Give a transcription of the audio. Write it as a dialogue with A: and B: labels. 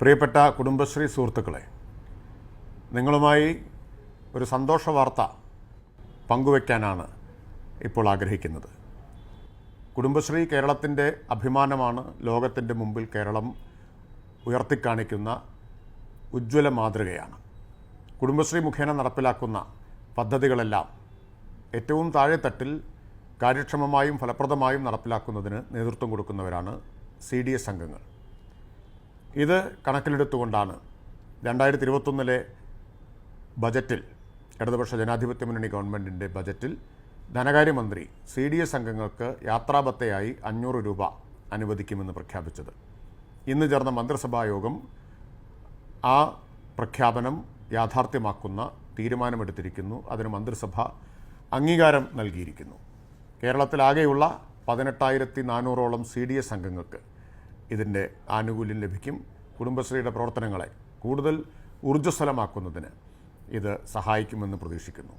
A: പ്രിയപ്പെട്ട കുടുംബശ്രീ സുഹൃത്തുക്കളെ നിങ്ങളുമായി ഒരു സന്തോഷ വാർത്ത പങ്കുവയ്ക്കാനാണ് ഇപ്പോൾ ആഗ്രഹിക്കുന്നത്. കുടുംബശ്രീ കേരളത്തിന്റെ അഭിമാനമാണ് ലോകത്തിന്റെ മുമ്പിൽ കേരളം ഉയർത്തിക്കാണിക്കുന്ന ഉജ്ജ്വല മാതൃകയാണ്. കുടുംബശ്രീ മുഖേന നടപ്പിലാക്കുന്ന പദ്ധതികളെല്ലാം ഏറ്റവും താഴെത്തട്ടിൽ കാര്യക്ഷമമായും ഫലപ്രദമായും നടപ്പിലാക്കുന്നതിന് നേതൃത്വം കൊടുക്കുന്നവരാണ് സി ഡി എസ് അംഗങ്ങൾ. ഇത് കണക്കിലെടുത്തുകൊണ്ടാണ് രണ്ടായിരത്തി ഇരുപത്തൊന്നിലെ ബജറ്റിൽ ഇടതുപക്ഷ ജനാധിപത്യ മുന്നണി ഗവൺമെന്റിന്റെ ബജറ്റിൽ ധനകാര്യമന്ത്രി സി ഡി എസ് അംഗങ്ങൾക്ക് യാത്രാബത്തയായി അഞ്ഞൂറ് രൂപ അനുവദിക്കുമെന്ന് പ്രഖ്യാപിച്ചത്. ഇന്ന് ചേർന്ന മന്ത്രിസഭാ യോഗം ആ പ്രഖ്യാപനം യാഥാർത്ഥ്യമാക്കുന്ന തീരുമാനമെടുത്തിരിക്കുന്നു. അതിന് മന്ത്രിസഭ അംഗീകാരം നൽകിയിരിക്കുന്നു. കേരളത്തിലാകെയുള്ള പതിനെട്ടായിരത്തി നാനൂറോളം സി ഡി എസ് അംഗങ്ങൾക്ക് ഇതിന്റെ ആനുകൂല്യം ലഭിക്കും കുടുംബശ്രീയുടെ പ്രവർത്തനങ്ങളെ കൂടുതൽ ഊർജസ്വലമാക്കുന്നതിന് ഇത് സഹായിക്കുമെന്ന് പ്രതീക്ഷിക്കുന്നു.